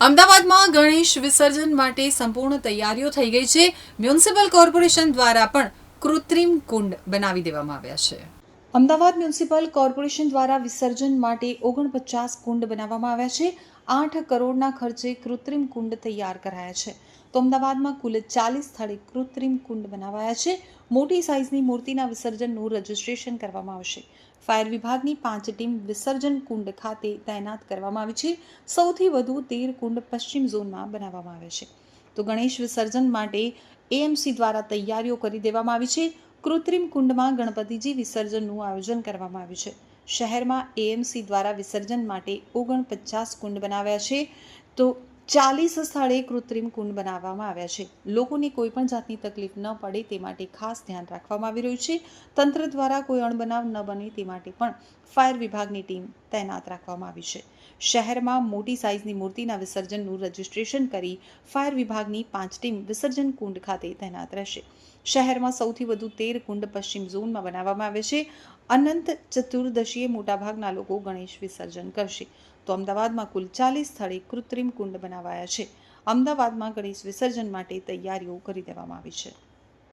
અમદાવાદમાં ગણેશ વિસર્જન માટે સંપૂર્ણ તૈયારીઓ થઈ ગઈ છે. મ્યુનિસિપલ કોર્પોરેશન દ્વારા પણ કૃત્રિમ કુંડ બનાવી દેવામાં આવ્યા છે. અમદાવાદ મ્યુનિસિપલ કોર્પોરેશન દ્વારા વિસર્જન માટે ઓગણપચાસ કુંડ બનાવવામાં આવ્યા છે. આઠ કરોડના ખર્ચે કૃત્રિમ કુંડ તૈયાર કરાયા છે. તો અમદાવાદમાં કુલ ચાલીસ સ્થળે કૃત્રિમ કુંડ બનાવાયા છે. મોટી સાઇઝની મૂર્તિના વિસર્જનનું રજીસ્ટ્રેશન કરવામાં આવશે. ફાયર વિભાગની પાંચ ટીમ વિસર્જન કુંડ ખાતે તૈનાત કરવામાં આવી છે. સૌથી વધુ તેર કુંડ પશ્ચિમ ઝોનમાં બનાવવામાં આવ્યા છે. તો ગણેશ વિસર્જન માટે એએમસી દ્વારા તૈયારીઓ કરી દેવામાં આવી છે. કૃત્રિમ કુંડમાં ગણપતિજી વિસર્જનનું આયોજન કરવામાં આવ્યું છે. શહેરમાં એએમસી દ્વારા વિસર્જન માટે ઓગણપચાસ કુંડ બનાવ્યા છે. તો ચાલીસ સ્થળે કૃત્રિમ કુંડ બનાવવામાં આવ્યા છે. લોકોને કોઈ પણ જાતની તકલીફ ન પડે તે માટે ખાસ ધ્યાન રાખવામાં આવી રહ્યું છે. તંત્ર દ્વારા કોઈ અણબનાવ ન બને તે માટે પણ ફાયર વિભાગની ટીમ તૈનાત રાખવામાં આવી છે. શહેરમાં મોટી સાઇઝની મૂર્તિના વિસર્જનનું રજીસ્ટ્રેશન કરી ફાયર વિભાગની પાંચ ટીમ વિસર્જન કુંડ ખાતે તૈનાત રહેશે. શહેરમાં સૌથી વધુ તેર કુંડ પશ્ચિમ ઝોનમાં બનાવવામાં આવે છે. અનંત ચતુર્દશીએ મોટાભાગના લોકો ગણેશ વિસર્જન કરશે. તો અમદાવાદમાં કુલ ચાલીસ સ્થળે કૃત્રિમ કુંડ બનાવાયા છે. અમદાવાદમાં ગણેશ વિસર્જન માટે તૈયારીઓ કરી દેવામાં આવી છે.